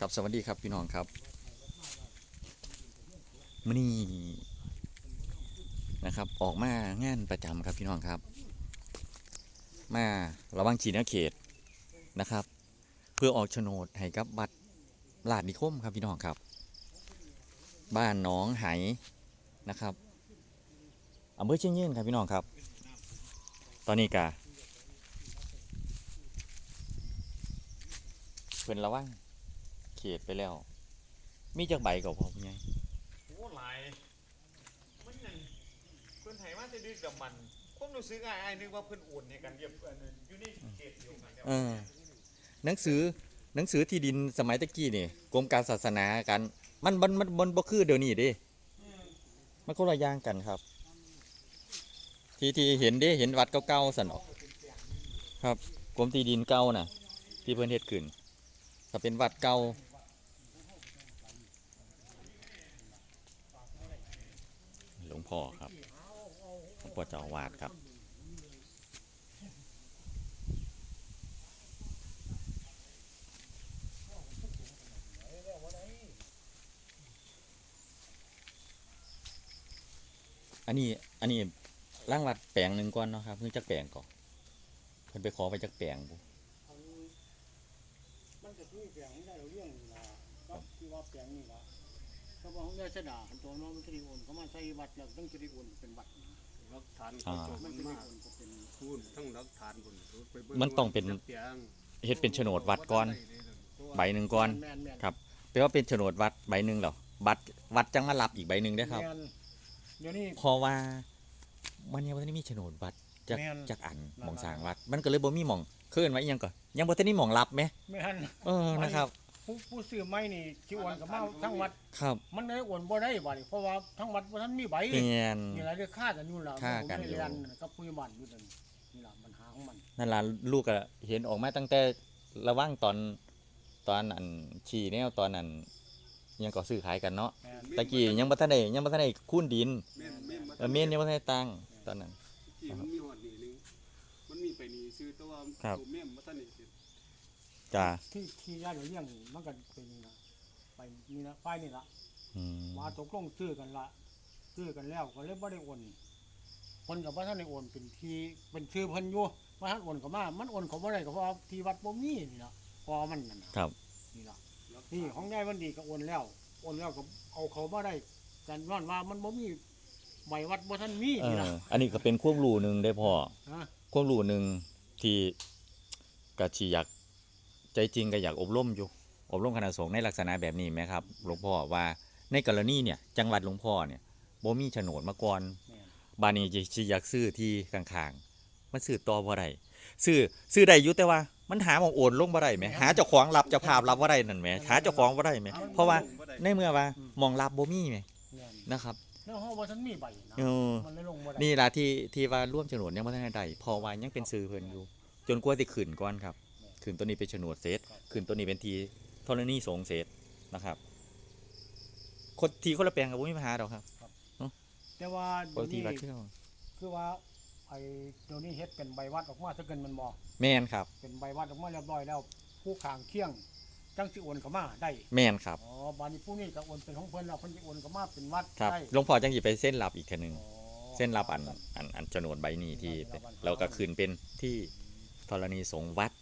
ครับสวัสดีครับพี่น้องครับมื่อนี้นะครับ ออกมางานประจำครับพี่น้องครับ มาระวังฉีดเขตนะครับ เพื่อออกโฉนดให้กับบัตรลาดนิคมครับพี่น้องครับ บ้านน้องไหนะครับอำเภอเชียงยืนครับพี่น้องครับ ตอนนี้กะเพิ่นระวัง เขตไปแล้ว มีจักใบก็พอพี่ไงโอ้หลายมันยังเพิ่นให้มาจะดึกกับมันผมรู้สึกอ้ายๆนึกว่าเพิ่นโอนให้กันเรียบอันนั้นอยู่ในเขตเดียวกันแล้วเออหนังสือหนังสือที่ดินสมัยตะกี้นี่กรมการศาสนากัน มันมันมันมันบ่คือเดี๋ยวนี้เดิมันคนละอย่างกันครับ ที่ที่เห็นเด้เห็นวัดเก่าๆสันออกครับกรมที่ดินเก่าน่ะ ที่เพิ่นเฮ็ดขึ้นถ้าเป็นวัดเก่าหลวง พ่อครับหลวงพ่อเจ้าวาดครับ อันนี้อันนี้ร่างวัดแปลงหนึ่งก่อนเนาะครับเพิ่งจักแปลงก่อนเพิ่นไปขอไปจักแปลงบุมันก็คือแปลงได้เราเรื่องนี่ละก็ที่ว่าแปลงนี่ละ เขาบอกได้สดาตัวน้องมันจะได้โอนเขามาใส่บัตรแล้วต้องจะได้โอนเป็นบัตรนะรักฐานเขาจบมัมันนจะได้มากโอนก็เป็นพูดทั้งรักฐานบนไปบิ่มันต้องเป็นเปียงเฮ็ดเป็นโฉนดวัดก่อนใบหนึ่งก่อนแม่นแม่นครับแปลว่าเป็นโฉนดวัดใบหนึ่งเหรอบัตรวัดจังมารับอีกใบหนึ่งได้อครับแม่นเดี๋ยวนี้เพราะว่ามันยังบ่ทันได้มีโฉนดวัดจากแม่นจากอันนั่นหมองสร้างนั่นวัด มันก็เลยบ่มีหม่องเคลื่อนไว้อิหยังก่อนยังบ่ทันได้หม่องรับไหมแม่นเออนะครับ ผู้ผู้ซื้อไม้นี่ที่โอนกับมาทั้งวัด ครับมันได้โอนบ่ได้บัดนี้เพราะว่าทั้งวัดบ่ทันมีใบเปลี่ยน นี่ล่ะเด้ค่ากันอยู่ล่ะค่ากันอยู่ ผมได้เรียนกับผู้ใหญ่บ้านอยู่นั่นนี่ล่ะปัญหาของมัน นั่นล่ะลูกก็เห็นออกมาตั้งแต่ระหว่างตอนตอนอันชี้แนวตอนนั้นยังก็ซื้อขายกันเนาะแม่นตะกี้ยังบ่ทันได้ยังบ่ทันได้คูนดินเม่นเม่นเออเมนยังบ่ทันได้ตั้งตอนนั้น ที่มันมีหอดนี่นึงมันมีไปนี่ซื้อแต่ว่าครับ ตัวเม่มบ่ทันได้เสร็ จจ้าที่ที่ญาติเลี้ยงมันก็เป็นนี่ล่ะไปนี่ล่ะป้ายนี่ล่ะอืมมาตกลงซื้อกันละซื้อกันแล้วก็เลยบ่ได้โอนคนกับว่าท่านได้โอนเป็นทีเป็นชื่อเพิ่นอยู่ว่าท่านโอนเขามามันโอนเขาบ่ได้ก็เพราะว่าที่วัดบ่มีนี่ล่ะพอมันนั่นน่ะครับนี่ล่ะนี่ของยายวันดีก็โอนแล้วโอนแล้วก็เอาเขาบ่ได้กันย้อนว่ามันบ่มีใบวัดบ่ท่านมีเอนี่อล่ะอันนี้ก็เป็นความรู้หนึงได้พ่อ ฮะ ความรู้หนึงที่ก็สิอยาก ใจจริงก็อยากอบรมอยู่ อบรมคณะสงฆ์ในลักษณะแบบนี้ไหมครับหลวงพ่อว่าในกรณีเนี่ยจังหวัดหลวงพ่อเนี่ยบ่มีโฉนดมาก่อนแม่นบานนี้จะสิอยากซื้อที่ข้างๆมันซื้อต่อบ่ได้ซื้อซื้อได้อยู่แต่ว่ามันหาหมองโอนลงบ่ได้ไหมหาเจ้าของรับเจ้าภาพรับบ่ได้นั่นแหมหาเจ้าของบ่ได้ไหมเพราะว่าในเมื่อว่าหมองรับบ่มีไหมแม่นนะครับแล้วเฮาบ่ท่านมีใบนะเออมันเลยลงบ่ได้นี่ล่ะที่ที่ว่าร่วมโฉนดยังบ่ทันได้เพอว่ายังเป็นซื้อเพิ่นอยู่ จนกว่าสิขึ้นก่อนครับ ขึ้นตัวนี้เป็นโฉนดเสร็จขึ้นตัวนี้เป็นทีธรณีสงฆ์เสร็จนะครับคนทีคนละแปลงก็บ่มีปัญหาดอกครับแต่ว่าคนละทีเดี๋ยววัดนี้คือเก่าคือว่าไอ้เดี๋ยวนี้เฮ็ดเป็นใบวัดออกมาซะเกินมันบ่แม่นครับ เป็นใบวัดออกมาเรียบร้อยแล้ว ผู้ขางเคียงจังสิโอนเข้ามาได้แม่นครับอ๋อบานนี้ผู้นี้ก็โอนเป็นของเพิ่นแล้วเพิ่นสิโอนเข้ามาเป็นวัดครับได้หลวงพ่อจังสิไปเส้นรับอีกทีหนึงอ๋อเส้นรับอันอันอันโฉนดใบนี้ที่เป็นเราก็คืนเป็นที่ธรณีสงฆ์วัด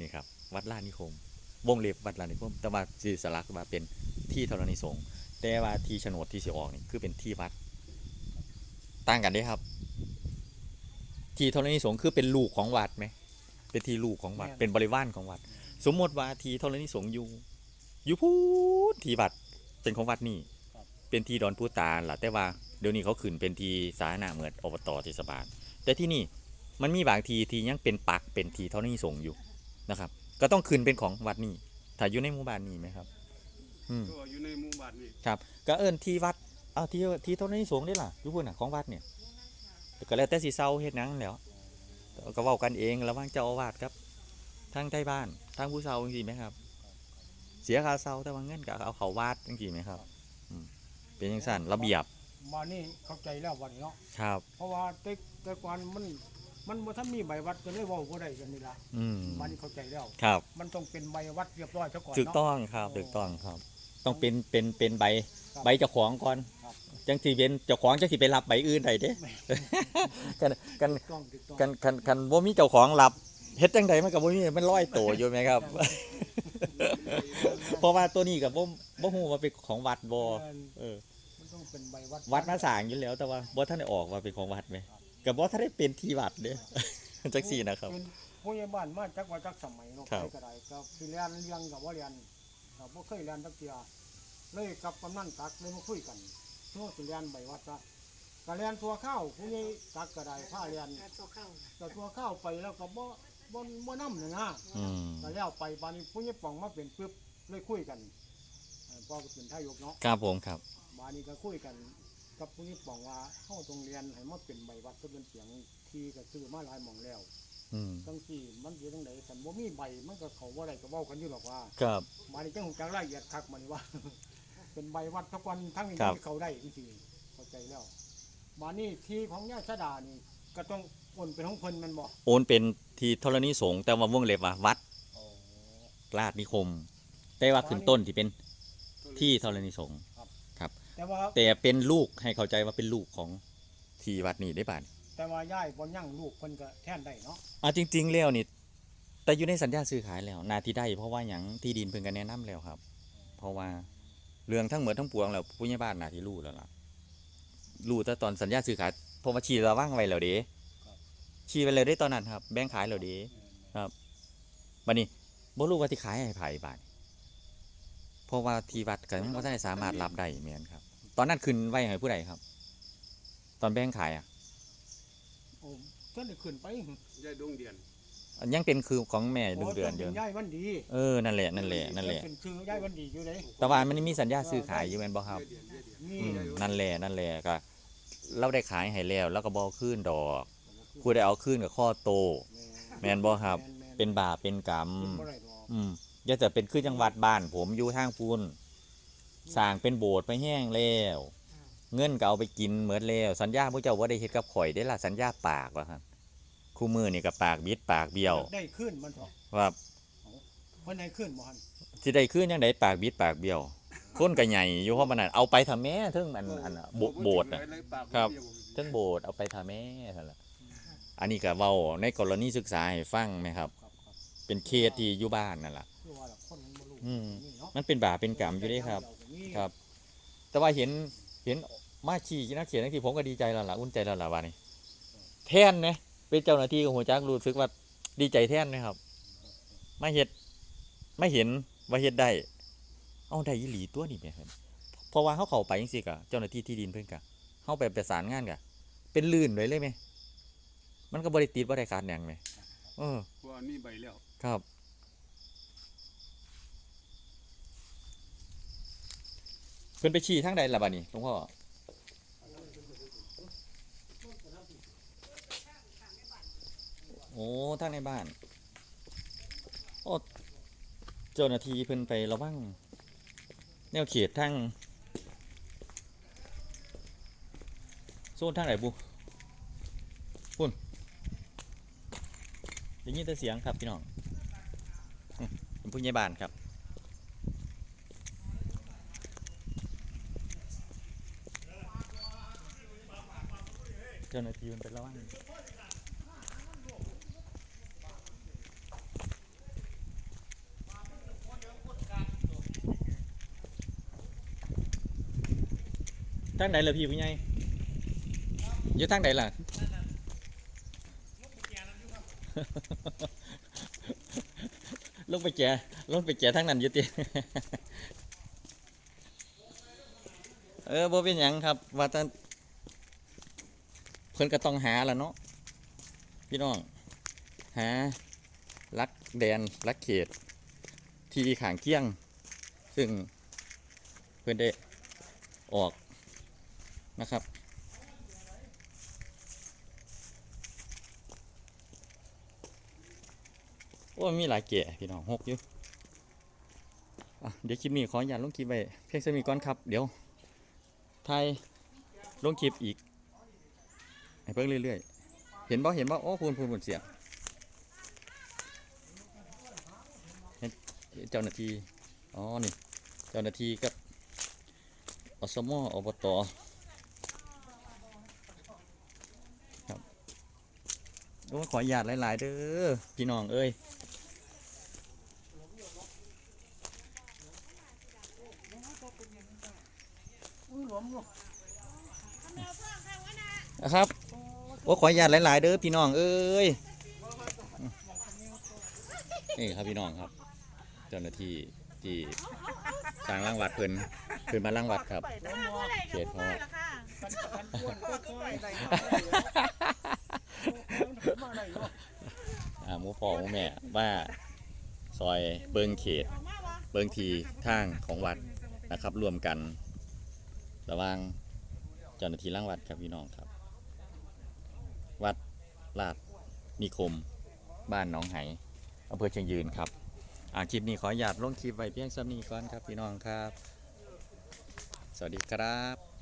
นี่ครับ วัดลาดนิคม วงเล็บวัดลาดนิคม แต่ว่าสิสลักว่าเป็นที่ธรณีสงฆ์แต่ว่าที่โฉนดที่สิออกนี่คือเป็นที่วัดต่างกันเด้ครับ ที่ธรณีสงฆ์คือเป็นลูกของวัดไหมเป็นที่ลูกของวัด เป็นบริวารของวัด สมมติว่าที่ธรณีสงฆ์อยู่อยู่พูดที่วัดเป็นของวัดนี่เป็นที่ดอนปูตาลล่ะแต่ว่าเดี๋ยวนี้เขาขึ้นเป็นทีสาธารณะเหมือนอบตเทศบาลแต่ที่นี่มันมีบางทีที่ยังเป็นปักเป็นทีเท่านี้ส่งอยู่ นะครับ ก็ต้องขึ้นเป็นของวัดนี่ถ้าอยู่ในหมู่บ้านนี่ไหมครับ อืมตัวอยู่ในหมู่บ้านนี่ครับ ก็เอิ้นที่วัดเอาที่ที่เท่านี้ส่งได้ล่ะอยู่พุ่นน่ะของวัดเนี่ยก็แล้วแต่สิเซาเฮ็ดหยังแหล้วก็เว้ากันเองระหว่างเจ้าอาวาสครับทางใต้บ้านทางผู้เซาจังซี่ไหมครับ เสียค่าเซาแต่ว่าเงินก็เอาเข้าวัดจังซี่ไหมครับอืมเป็นจังซั่นระเบียบมานี่เข้าใจแล้ววันนี้เนาะครับ เพราะว่าแต่แต่ก่อนมัน มันบ่ทันมีใบวัดก็เลยเว้าบ่ได้กันนี่ล่ะอืมมันเข้าใจแล้ว ครับ มันต้องเป็นใบวัดเรียบร้อยซะก่อนถูกเนาะ ต้องครับถูกต้องครับ ต้องเป็นเป็นเป็นใบครับใบเจ้าของก่อนครับ จังสิเป็นเจ้าของจังสิไปรับใบอื่นได้เด้ กันกันถูกต้องถูกต้องกันกันกันบ่มีเจ้าของรับเฮ็ดจังไดมันก็บ่มีมันร้อยโตอยู่ไหมครับ เพราะว่าตัวนี้ก็บ่บ่ฮู้ว่าเป็นของวัดบ่เออมันต้องเป็นใบวัดวัดมาสร้างอยู่แล้วแต่ว่าบ่ทันได้ออกว่าเป็นของวัดไหม ก็บ่ทันได้เป็นที่วัดเด้จังซี่นะครับ เป็นผู้ใหญ่บ้านมาจากว่าจากสมัยเนาะครับ ใครก็ได้ก็สิเรียนเรียงกับว่าเรียนก็บ่เคยเรียนจักเที่ยเลยกับกำนันตักเลยมาคุยกันโน้สิเรียนใบวัดซะก็เรียนตัวข้าวผู้ใหญ่ตักก็ได้พาเรียนการตัวเข้าแต่ตัวข้าวไปแล้วก็บ่บ่บ่นำนะนะ อืมก็แล้วไปบาดนี้ผู้ใหญ่ป่องมาเป็นปึ๊บเลยคุยกันเอ่อพ่อก็เป็นทายกเนาะครับผมครับ บาดนี้ก็คุยกัน กับผู้ใหญ่ป่องว่าเฮาต้องเรียนให้มาเป็นใบวัดก็เป็นเสียงที่ก็ซื้อมาหลายหม่องแล้วอืมจังซี่มันสิจังได๋คันบ่มีใบมันก็เขาบ่ได้ก็เว้ากันอยู่หรอกว่าครับบาดนี้จังฮู้จักรายละเอียดคักมันว่า เป็นใบวัดทุกวันทั้งนี้ครับที่เขาได้จริงๆเข้าใจแล้วบาดนี้ที่ของย่าชะดานี่ ก็ต้องโอนเป็นของเพิ่นแม่นบ่โอนเป็นที่ธรณีสงฆ์แต่ว่าวงเล็บว่าวัดราชนิคม แต่ว่าขึ้นต้นที่เป็นที่ธรณีสงฆ์ แต่ว่าแต่เป็นลูกให้เข้าใจว่าเป็นลูกของที่วัดนี้ได้ป่ะแต่ว่าย่ายบ่ยั่งลูกเพิ่นก็แทนได้เนาะอะจริง ๆ แล้วนี่แต่อยู่ในสัญญาซื้อขายแล้วนาที่ได้ เพราะว่าหยังที่ดินเพิ่นก็แนะนํแล้วครับ เพราะว่าเรื่องทั้งหมดทั้งปวงแล้วผู้ใหญ่บ้านนาที่รู้แล้วล่ะรู้แต่ตอนสัญญาซื้อขายเพราะว่าชี้ระว่างไว้แล้วเด้ชี้ไว้เลยได้ตอนนั้นครับ แบ่งขายแล้วเด้ครับบัดนี้บ่รู้ว่าที่ขายให้ไผบาด เพราะว่าที่วัดก็ยังบ่ทันได้สามารถรับได้แม่นครับ ตอนนั้นขึ้นไว้ให้ผู้ใดครับ ตอนแบ่งขายอะโอ้เพิ่นได้ขึ้นไปยายดวงเดียนอันยังเป็นคือของแม่ดุงเดือนเดียวย่ายวันดีเออนั่นแหละนั่นแหละนั่นแหละเป็นชื่อย่ายวันดีอยู่เลยแต่ว่ามันมีสัญญาซื้อขายอยู่แม่นบ่ครับ ยายเดียนยายเดียนนี่อืมนั่นแหละนั่นแหละก็เราได้ขายให้แล้วแล้วก็บ่คืนดอกผู้ได้เอาคืนกับข้อโต แม่นบ่ครับ เป็นบาปเป็นกรรมเป็นบ่ได้ดอกอืม อย่าจะเป็นคือจังหวัดบ้าน ผมอยู่ทางพูนสร้างเป็นโบสถ์ไปแห้งแล้ว เงินก็เอาไปกินเหมือนแล้วสัญญาพระเจ้าว่าได้เฮ็ดกับข่อยได้ล่ะสัญญาปากว่าครับคู่มือนี่ก็ปากบิดปากเบี้ยวได้ขึ้นมันเถอะว่าเพิ่นให้ขึ้นบ่หั่นสิได้คืนยังไดปากบิดปากเบี้ยวคนก็ใหญ่อยู่เพราะมันนั่นเอาไปทำแม่เทิงอันอันน่ะโบโบสถ์น่ะครับเทิงโบสถ์เอาไปทำแม่นั่นล่ะอันนี้ก็เว้าในกรณีศึกษาให้ฟังไหมครับครับครับ เป็นเคสที่อยู่บ้านนั่นล่ะ คือว่าล่ะคนมันบ่รู้อืม นี่เนาะมันเป็นบาปเป็นกรรมอยู่เด้ครับ ครับ แต่ว่าเห็นเห็นมาขี่นักเขียนนักที่ผมก็ดีใจแล้วล่ะอุ่นใจแล้วล่ะว่านี่แท่นนะเป็นเจ้าหน้าที่ของหัวจักรู้สึกว่าดีใจแท่นนะครับมาเห็ดไม่เห็นว่าเฮ็ดได้เอาได้ยี่หลีตัวนี่แม่ครับเพราะว่าเขาเข้าไปจังซี่กะเจ้าหน้าที่ที่ดินเพิ่นกะเข้าไปประสานงานกะเป็นลื่นเลยเลยไหมมันก็บริติดบ่ได้ขาดหยังไหมเออเพราะว่ามีใบแล้ว ครับ พิ่นไปขี่ทางใดล่ะบัดนี้หลวงพ่อโอ้ทางในบ้านโอ้เจ้าหน้าที่เพิ่นไประวังแนวเขตทางโซนทางไหนบุพุ่นได้ยินแต่เสียงครับพี่น้องเป็นผู้ใหญ่บ้านครับ จ้าหน้าที่มันไประวังทางไหนล่ะพี่ผู้ใหญ่อยู่ทางไหนล่ะ ลงไปแก่ลงไปแก่ทางนั้นอยู่ติเออบ่เป็นหยังครับ ว่าแต่ เพิ่อนก็ต้องหาล่ะเนาะพี่น้อง หาลักแดนลักเขต ที่ขางเคียง ซึ่งเพิ่อนได้ออกนะครับโอ้มีหลายเก๋พี่น้องหกอยู่เดี๋ยวคลิปนี้ขออนุญาตลงคลิปไว้เพียงเท่านี้ก่อนครับ เดี๋ยวไทยลงคลิปอีก ให้เพิ่งเรื่อยๆ เห็นบ่เห็นบ่โอ้พูนพูนพูนเสียงเจ้าหน้าที่อ๋อนี่ เจ้าหน้าที่กับอสมอบตครับโอ้ขออนุญาตหลายๆเด้อพี่น้องเอ้ยนะครับ โอ้ขออนุญาตหลาย ๆ เด้อพี่น้องเอ้ยนี่ครับพี่น้องครับ เจ้าหน้าที่ที่ทางร่างวัดเพิ่นเพิ่นมาร่างวัดครับ เขตพอกันกันอ้วนก็ค่อยได้มาได้อยู่อ่าหมูพ่อหมูแม่ว่าซอยเบิงเขต เบิงทีทางของวัดนะครับรวมกัน ระว่างเจ้าหน้าที่ร่างวัดครับพี่น้องครับ ลาดนิคม บ้านหน้องไหอำเภอเชียงยืนครับอ่าคลิปนี้ขออนุญาตลงคลิปไว้เพียงซ้ำนี้ก่อนครับพี่น้องครับ สวัสดีครับ